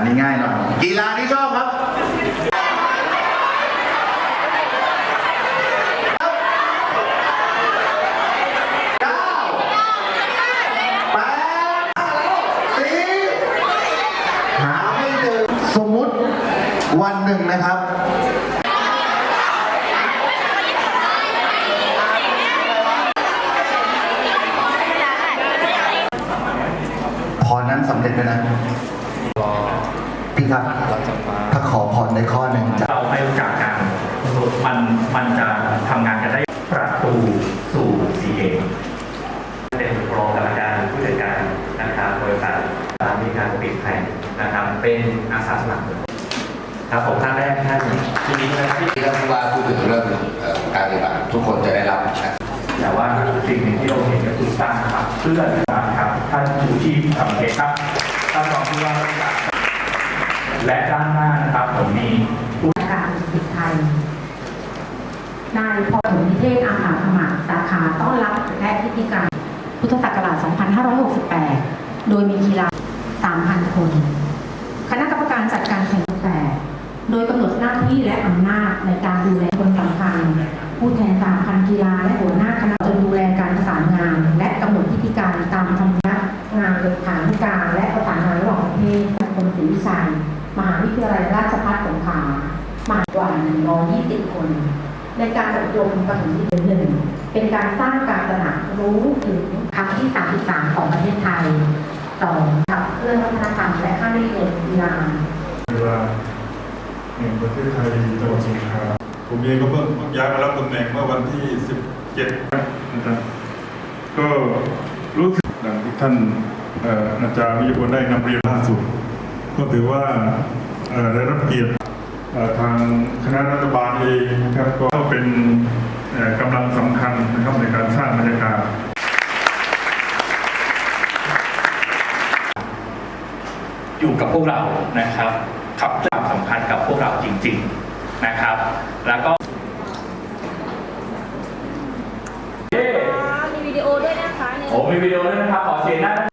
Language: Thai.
อันนี้ง่ายหน่อยกีฬาที่ชอบครับสมมติวันหนึ่งนะครับพรนั้นสำเร็จไปแล้ว ครับถ้าขอพรในข้อหนึ่งจะเราไม่รู้จักกันมันมันจะทำงานกันได้ประตูสู่ซีเกมเป็นรองกรรมการผู้จัดการนะครับบริษัทมีการปิดแผนนะครับ เป็นอาสาสมัครครับผมท่านแรกท่านที่นี้นะครับที่ท่านผู้ว่าพูดถึงเรื่องเอ่อการปฏิบัติทุกคนจะได้รับนะครับแต่ว่าสิ่งหนึ่งที่เราเห็นก็คือสร้างครับเพื่อนนะครับท่านชูชีพสังเกตครับท่านรองผู้ว่าราชการ และด้านหน้านะครับผมมีผู้การติดไทย นายพรนิเทศอาสาสมัครสาขาต้อนรับและพิธีการพุทธศักราช 2568 โดยมีกีฬา 3,000 คน ศรีวิชัยมหาวิทยาลัยราชภัฏสงขลามากกว่า 120 คน ในการอบรมปฐมนิเทศหนึ่งเป็นการสร้างการตระหนักรู้ถึงครั้งที่ 33 ของประเทศไทยสองขับเคลื่อนวัฒนธรรมและค่านิยมกีฬาเวลาแห่งประเทศไทยจังหวัดสงขลาผมเองก็เพิ่งย้ายมารับตำแหน่งเมื่อวันที่ 17 นะครับ ก็รู้สึกดังที่ท่านเอ่ออาจารย์วิยพลได้นำเรียนล่าสุด ก็ถือว่าเอ่อได้รับเกียรติเอ่อทางคณะรัฐบาลเองนะครับก็เป็นเอ่อกำลังสำคัญนะครับในการสร้างบรรยากาศอยู่กับพวกเรานะครับขับความสำคัญกับพวกเราจริง ๆนะครับ แล้วก็มีวิดีโอด้วยนะคะเนี่ยโอ้มีวิดีโอด้วยนะครับขอเสียงหน้า